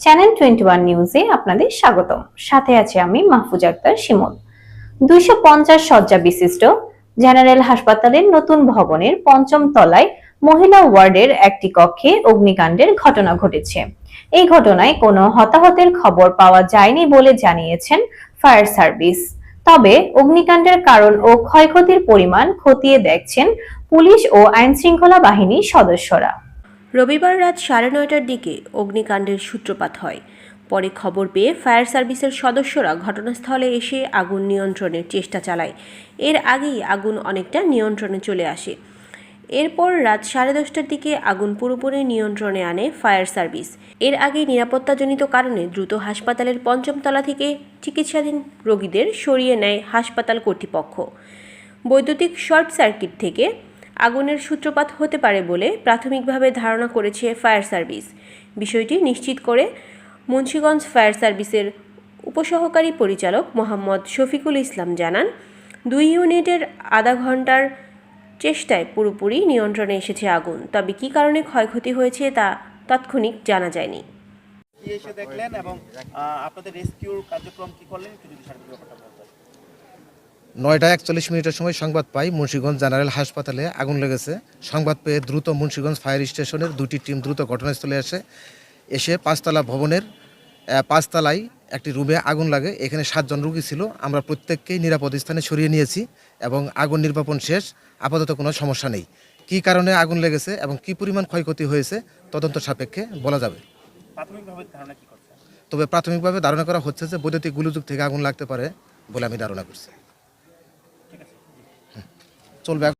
Channel twenty one নিউজে আপনাদের স্বাগতম। সাথে আছে আমি মাহফুজ আক্তার শিমুল। দুইশো পঞ্চাশ শয্যা বিশিষ্ট জেনারেল হাসপাতালের নতুন ভবনের পঞ্চম তলায় মহিলা ওয়ার্ডের একটি কক্ষে অগ্নিকাণ্ডের ঘটনা ঘটেছে। এই ঘটনায় কোনো হতাহতের খবর পাওয়া যায়নি বলে জানিয়েছেন ফায়ার সার্ভিস। তবে অগ্নিকাণ্ডের কারণ ও ক্ষয়ক্ষতির পরিমাণ খতিয়ে দেখছেন পুলিশ ও আইনশৃঙ্খলা বাহিনীর সদস্যরা। রবিবার রাত সাড়ে নয়টার দিকে অগ্নিকাণ্ডের সূত্রপাত হয়। পরে খবর পেয়ে ফায়ার সার্ভিসের সদস্যরা ঘটনাস্থলে এসে আগুন নিয়ন্ত্রণের চেষ্টা চালায়। এর আগেই আগুন অনেকটা নিয়ন্ত্রণে চলে আসে। এরপর রাত সাড়ে দশটার দিকে আগুন পুরোপুরি নিয়ন্ত্রণে আনে ফায়ার সার্ভিস। এর আগে নিরাপত্তাজনিত কারণে দ্রুত হাসপাতালের পঞ্চম তলা থেকে চিকিৎসাধীন রোগীদের সরিয়ে নেয় হাসপাতাল কর্তৃপক্ষ। বৈদ্যুতিক শর্ট সার্কিট থেকে আগুনের সূত্রপাত হতে পারে বলে প্রাথমিকভাবে ধারণা করেছে ফায়ার সার্ভিস। বিষয়টি নিশ্চিত করে মুন্সীগঞ্জ ফায়ার সার্ভিসের উপসহকারী পরিচালক মোহাম্মদ শফিকুল ইসলাম জানান, দুই ইউনিটের আধা ঘণ্টার চেষ্টায় পুরোপুরি নিয়ন্ত্রণে এসেছে আগুন। তবে কী কারণে ক্ষয়ক্ষতি হয়েছে তা তাৎক্ষণিক জানা যায়নি। এসে দেখলেন এবং আপনাদের রেস্কিউর কার্যক্রম কি করলেন? একটু যদি নয়টা একচল্লিশ মিনিটের সময় সংবাদ পাই মুন্সিগঞ্জ জেনারেল হাসপাতালে আগুন লেগেছে। সংবাদ পেয়ে দ্রুত মুন্সিগঞ্জ ফায়ার স্টেশনের দুটি টিম দ্রুত ঘটনাস্থলে আসে। এসে পাঁচতলা ভবনের পাঁচতলায় একটি রুমে আগুন লাগে। এখানে সাতজন রুগী ছিল। আমরা প্রত্যেককেই নিরাপদ স্থানে সরিয়ে নিয়েছি এবং আগুন নির্বাপন শেষ। আপাতত কোনো সমস্যা নেই। কী কারণে আগুন লেগেছে এবং কী পরিমাণ ক্ষয়ক্ষতি হয়েছে তদন্ত সাপেক্ষে বলা যাবে। তবে প্রাথমিকভাবে ধারণা করা হচ্ছে যে বৈদ্যুতিক গুলুযুগ থেকে আগুন লাগতে পারে বলে আমি ধারণা করছি। চলবে